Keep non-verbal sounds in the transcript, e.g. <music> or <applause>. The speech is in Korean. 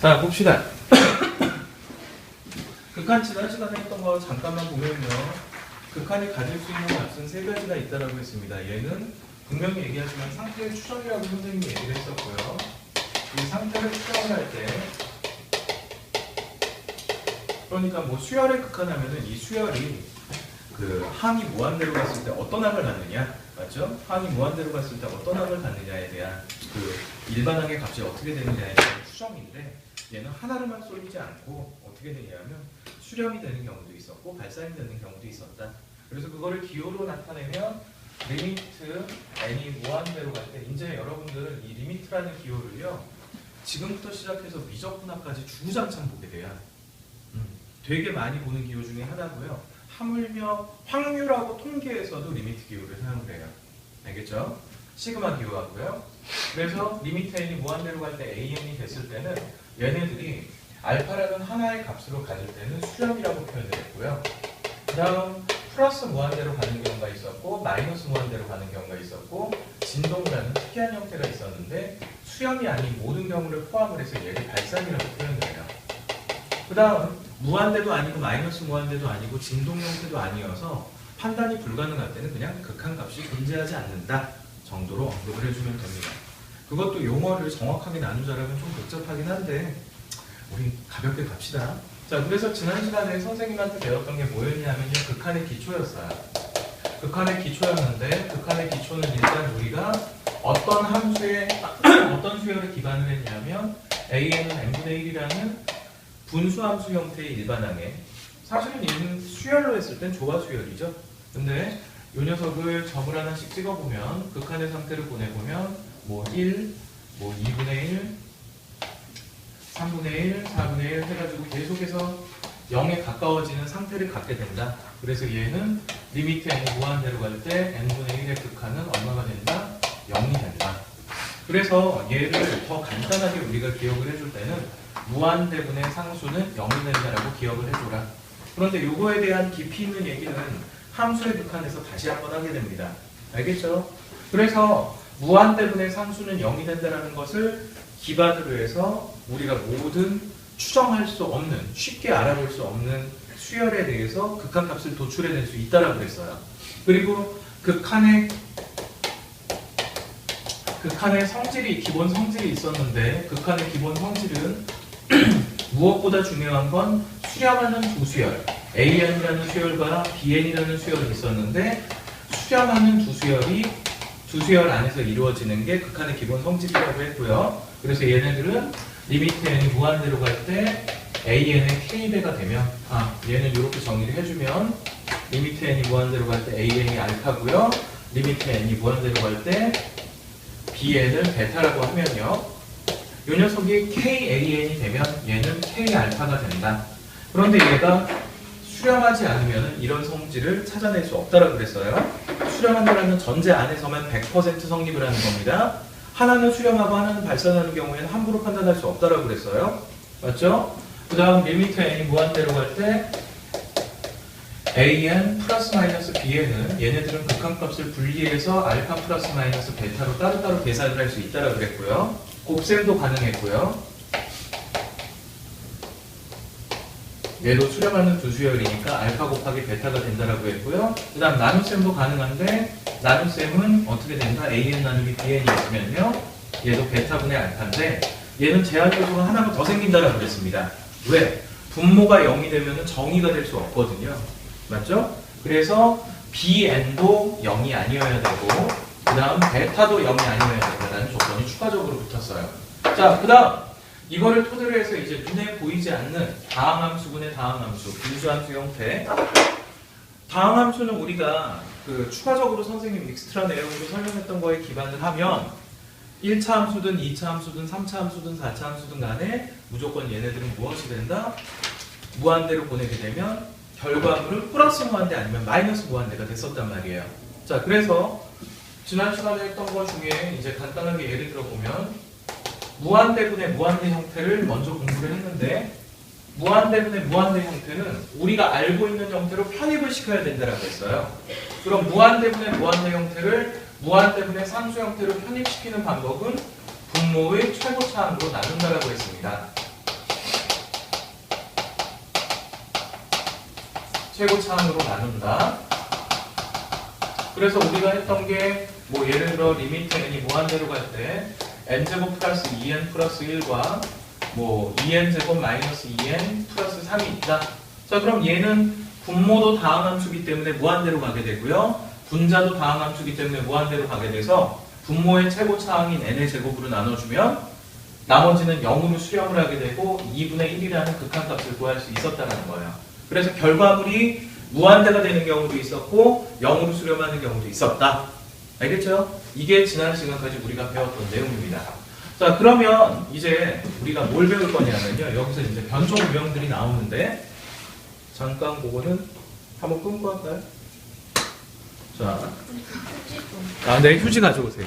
자, 봅시다. <coughs> 극한 지난 시간에 했던 거 잠깐만 보면요. 극한이 가질 수 있는 값은 세 가지가 있다라고 했습니다. 얘는 분명히 얘기하지만 상태의 추정이라고 선생님이 얘기를 했었고요. 이 상태를 추정을 할 때, 그러니까 뭐 수열의 극한하면은 이 수열이 그 항이 무한대로 갔을 때 어떤 항을 갖느냐, 맞죠? 항이 무한대로 갔을 때 어떤 항을 갖느냐에 대한 그 일반항의 값이 어떻게 되느냐에 대한 추정인데 얘는 하나로만 쏠리지 않고 어떻게 되냐면 수렴이 되는 경우도 있었고 발산이 되는 경우도 있었다. 그래서 그거를 기호로 나타내면 리미트 n이 무한대로 갈 때 이제 여러분들은 이 리미트라는 기호를요 지금부터 시작해서 미적분학까지 주구장창 보게 돼요. 음, 되게 많이 보는 기호 중에 하나고요. 하물며 확률하고 통계에서도 리미트 기호를 사용을 해요. 알겠죠? 시그마 기호하고요. 그래서 리미트 n이 무한대로 갈 때 an이 됐을 때는 얘네들이 알파라는 하나의 값으로 가질 때는 수렴이라고 표현을 했고요. 그 다음 플러스 무한대로 가는 경우가 있었고 마이너스 무한대로 가는 경우가 있었고 진동이라는 특이한 형태가 있었는데 수렴이 아닌 모든 경우를 포함을 해서 얘를 발산이라고 표현을 해요. 그 다음 무한대도 아니고 마이너스 무한대도 아니고 진동 형태도 아니어서 판단이 불가능할 때는 그냥 극한값이 존재하지 않는다 정도로 언급을 해주면 됩니다. 그것도 용어를 정확하게 나누자라면 좀 복잡하긴 한데 우리 가볍게 갑시다. 자, 그래서 지난 시간에 선생님한테 배웠던 게 뭐였냐면요. 극한의 기초였어요. 극한의 기초였는데 극한의 기초는 일단 우리가 어떤 함수에 어떤 수열을 기반을 했냐면 a는 n분의 1이라는 분수함수 형태의 일반항에 사실은 얘는 수열로 했을 땐 조화 수열이죠. 근데 이 녀석을 점을 하나씩 찍어보면 극한의 상태를 보내보면 뭐 1, 뭐 2분의 1, 3분의 1, 4분의 1 해가지고 계속해서 0에 가까워지는 상태를 갖게 된다. 그래서 얘는 리미트 n이 무한대로 갈 때 n분의 1의 극한은 얼마가 된다? 0이 된다. 그래서 얘를 더 간단하게 우리가 기억을 해줄 때는 무한대분의 상수는 0이 된다라고 기억을 해줘라. 그런데 요거에 대한 깊이 있는 얘기는 함수의 극한에서 다시 한번 하게 됩니다. 알겠죠? 그래서 무한대분의 상수는 0이 된다라는 것을 기반으로 해서 우리가 모든 추정할 수 없는, 쉽게 알아볼 수 없는 수열에 대해서 극한값을 도출해낼 수 있다라고 그랬어요. 그리고 극한의 극한의 성질이 기본 성질이 있었는데 극한의 기본 성질은 <clears throat> 무엇보다 중요한 건 수렴하는 두 수열 AN이라는 수열과 BN이라는 수열이 있었는데 수렴하는 두 수열이 두 수열 안에서 이루어지는 게 극한의 기본 성질이라고 했고요. 그래서 얘네들은 리미트 n이 무한대로 갈 때 AN의 K배가 되면 아 얘는 이렇게 정리를 해주면 리미트 n이 무한대로 갈 때 AN이 알파고요. 리미트 n이 무한대로 갈 때 BN을 베타라고 하면요. 이 녀석이 KAN이 되면 얘는 K알파가 된다. 그런데 얘가 수렴하지 않으면 이런 성질을 찾아낼 수 없다라고 그랬어요. 수렴한다는 전제 안에서만 100% 성립을 하는 겁니다. 하나는 수렴하고 하나는 발산하는 경우에는 함부로 판단할 수 없다라고 그랬어요. 맞죠? 그 다음 리미트 n이 무한대로 갈 때 an 플러스 마이너스 bn은 얘네들은 극한값을 분리해서 알파 플러스 마이너스 베타로 따로따로 계산을 할 수 있다라고 그랬고요. 곱셈도 가능했고요. 얘도 수렴하는 두 수열이니까 알파 곱하기 베타가 된다라고 했고요. 그 다음 나눗셈도 가능한데 나눗셈은 어떻게 된다? an 나누기 bn이 있으면요. 얘도 베타분의 알파인데 얘는 제한 요소가 하나가 더 생긴다라고 그랬습니다. 왜? 분모가 0이 되면 정의가 될 수 없거든요. 맞죠? 그래서 bn도 0이 아니어야 되고 그 다음 베타도 0이 아니어야 된다는 조건이 추가적으로 붙었어요. 자, 그 다음 이거를 토대로 해서 이제 눈에 보이지 않는 다항함수분의 다항함수, 분수함수 형태. 다항함수는 우리가 그 추가적으로 선생님 익스트라 내용으로 설명했던 거에 기반을 하면 1차 함수든 2차 함수든 3차 함수든 4차 함수든 간에 무조건 얘네들은 무엇이 된다? 무한대로 보내게 되면 결과물은 플러스 무한대 아니면 마이너스 무한대가 됐었단 말이에요. 자, 그래서 지난 시간에 했던 것 중에 이제 간단하게 예를 들어 보면 무한대분의 무한대 형태를 먼저 공부를 했는데 무한대분의 무한대 형태는 우리가 알고 있는 형태로 편입을 시켜야 된다라고 했어요. 그럼 무한대분의 무한대 형태를 무한대분의 상수 형태로 편입시키는 방법은 분모의 최고차항으로 나눈다라고 했습니다. 최고차항으로 나눈다. 그래서 우리가 했던 게 뭐 예를 들어 리미트 n이 무한대로 갈때 n제곱 플러스 2n 플러스 1과 뭐 2n제곱 마이너스 2n 플러스 3이 있다. 자 그럼 얘는 분모도 다항함수기 때문에 무한대로 가게 되고요. 분자도 다항함수기 때문에 무한대로 가게 돼서 분모의 최고 차항인 n의 제곱으로 나눠주면 나머지는 0으로 수렴을 하게 되고 2분의 1이라는 극한값을 구할 수 있었다는 거예요. 그래서 결과물이 무한대가 되는 경우도 있었고 0으로 수렴하는 경우도 있었다. 알겠죠? 이게 지난 시간까지 우리가 배웠던 내용입니다. 자 그러면 이제 우리가 뭘 배울 거냐면요. 여기서 이제 변종 유형들이 나오는데 잠깐 그거는 한번 끊고 할까요? 자, 아, 네, 휴지 가져오세요.